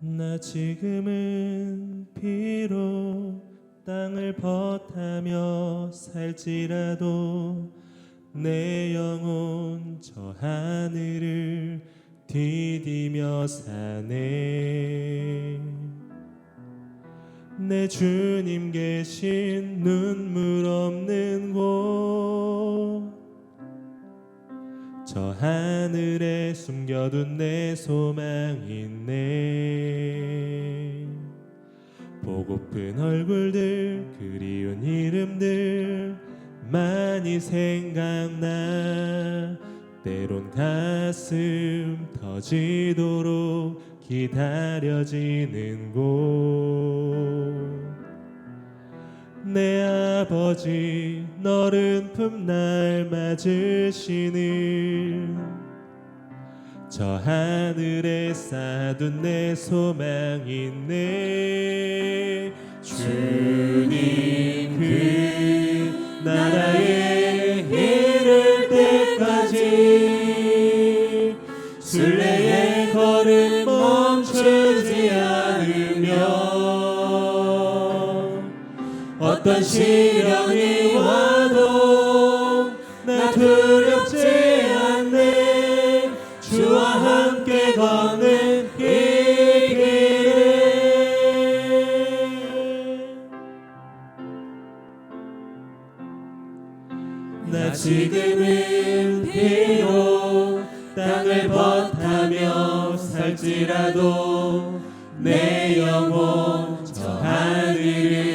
나 지금은 비록 땅을 벗하며 살지라도 내 영혼 저 하늘을 디디며 사네. 내 주님 계신 눈물 없는 곳 저 하늘에 숨겨둔 내 소망 있네. 보고픈 얼굴들 그리운 이름들 많이 생각나. 때론 가슴 터지도록 기다려지는 곳. 내 아버지 너른 품날 맞으시는 저 하늘에 쌓둔 내 소망 있네. 주님 그 나라에 이를 때까지 순례의 걸음 멈추지 않으며 어떤 시련이 두렵지 않네 주와 함께 걷는 이 길에 나 지금은 비록 땅을 벗하며 살지라도 내 영혼 저 하늘을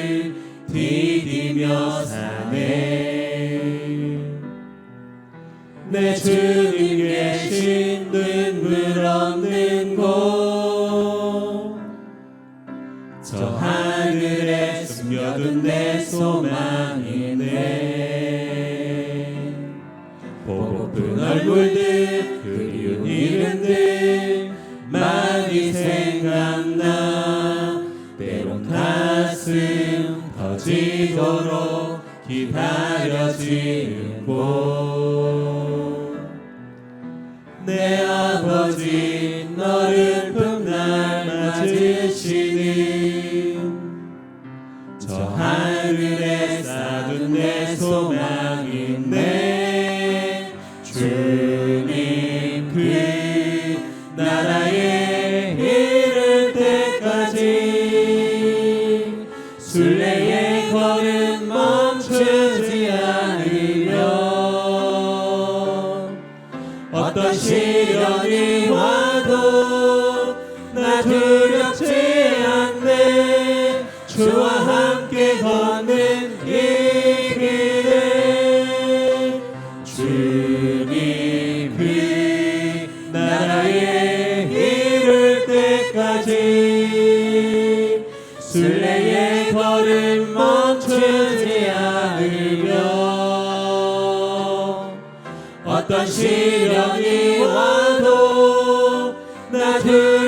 내 소망이네. 보고픈 얼굴들 그리운 이름들 많이 생각나. 때론 가슴 터지도록 기다려지는 곳 내 아버지 너를 쌓둔 주님 그 나라에 이를 때까지 순례의 걸음 멈추지 않으며 어떤 시련이 와도 나두